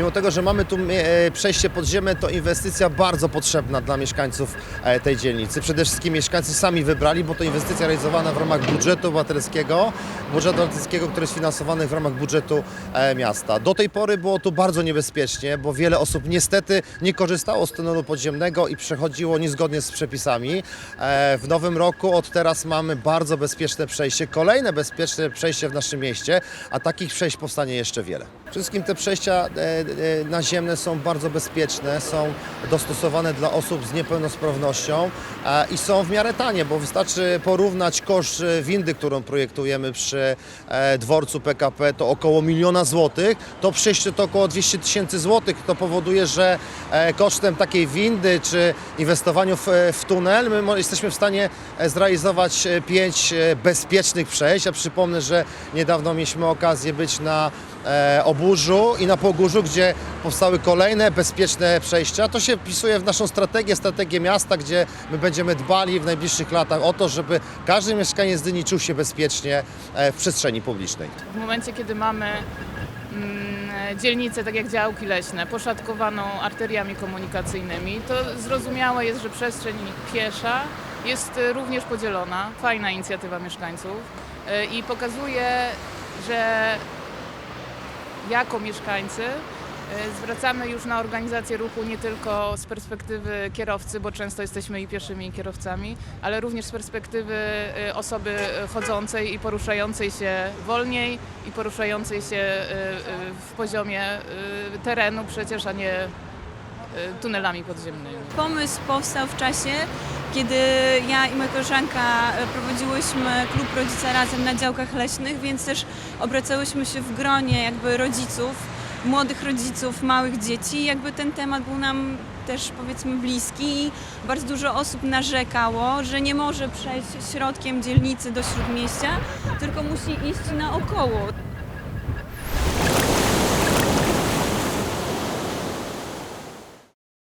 Mimo tego, że mamy tu e, przejście podziemne, to inwestycja bardzo potrzebna dla mieszkańców e, tej dzielnicy. Przede wszystkim mieszkańcy sami wybrali, bo to inwestycja realizowana w ramach budżetu obywatelskiego, budżetu obywatelskiego, który jest finansowany w ramach budżetu e, miasta. Do tej pory było tu bardzo niebezpiecznie, bo wiele osób niestety nie korzystało z tunelu podziemnego i przechodziło niezgodnie z przepisami. W nowym roku od teraz mamy bardzo bezpieczne przejście, kolejne bezpieczne przejście w naszym mieście, a takich przejść powstanie jeszcze wiele. Wszystkim te przejścia e, e, naziemne są bardzo bezpieczne, są dostosowane dla osób z niepełnosprawnością i są w miarę tanie, bo wystarczy porównać koszt e, windy, którą projektujemy przy dworcu PKP, to około miliona złotych, to przejście to około 200 tysięcy złotych. To powoduje, że kosztem takiej windy czy inwestowaniu w, tunel my jesteśmy w stanie zrealizować pięć bezpiecznych przejść. Ja przypomnę, że niedawno mieliśmy okazję być na e, Oburzu i na Pogórzu, gdzie powstały kolejne bezpieczne przejścia. To się wpisuje w naszą strategię, strategię miasta, gdzie my będziemy dbali w najbliższych latach o to, żeby każdy mieszkaniec Gdyni czuł się bezpiecznie e, w przestrzeni publicznej. W momencie, kiedy mamy mm, dzielnicę, tak jak działki leśne, poszatkowaną arteriami komunikacyjnymi, to zrozumiałe jest, że przestrzeń piesza jest y, również podzielona. Fajna inicjatywa mieszkańców y, i pokazuje, że jako mieszkańcy y, zwracamy już na organizację ruchu nie tylko z perspektywy kierowcy, bo często jesteśmy i pieszymi kierowcami, ale również z perspektywy y, osoby y, chodzącej i poruszającej się wolniej i poruszającej się w poziomie terenu przecież, a nie tunelami podziemnymi. Pomysł powstał w czasie, kiedy ja i moja koleżanka e, prowadziłyśmy klub Rodzica Razem na działkach leśnych, więc też obracałyśmy się w gronie jakby rodziców, młodych rodziców, małych dzieci. Jakby ten temat był nam też powiedzmy bliski i bardzo dużo osób narzekało, że nie może przejść środkiem dzielnicy do śródmieścia, tylko musi iść naokoło.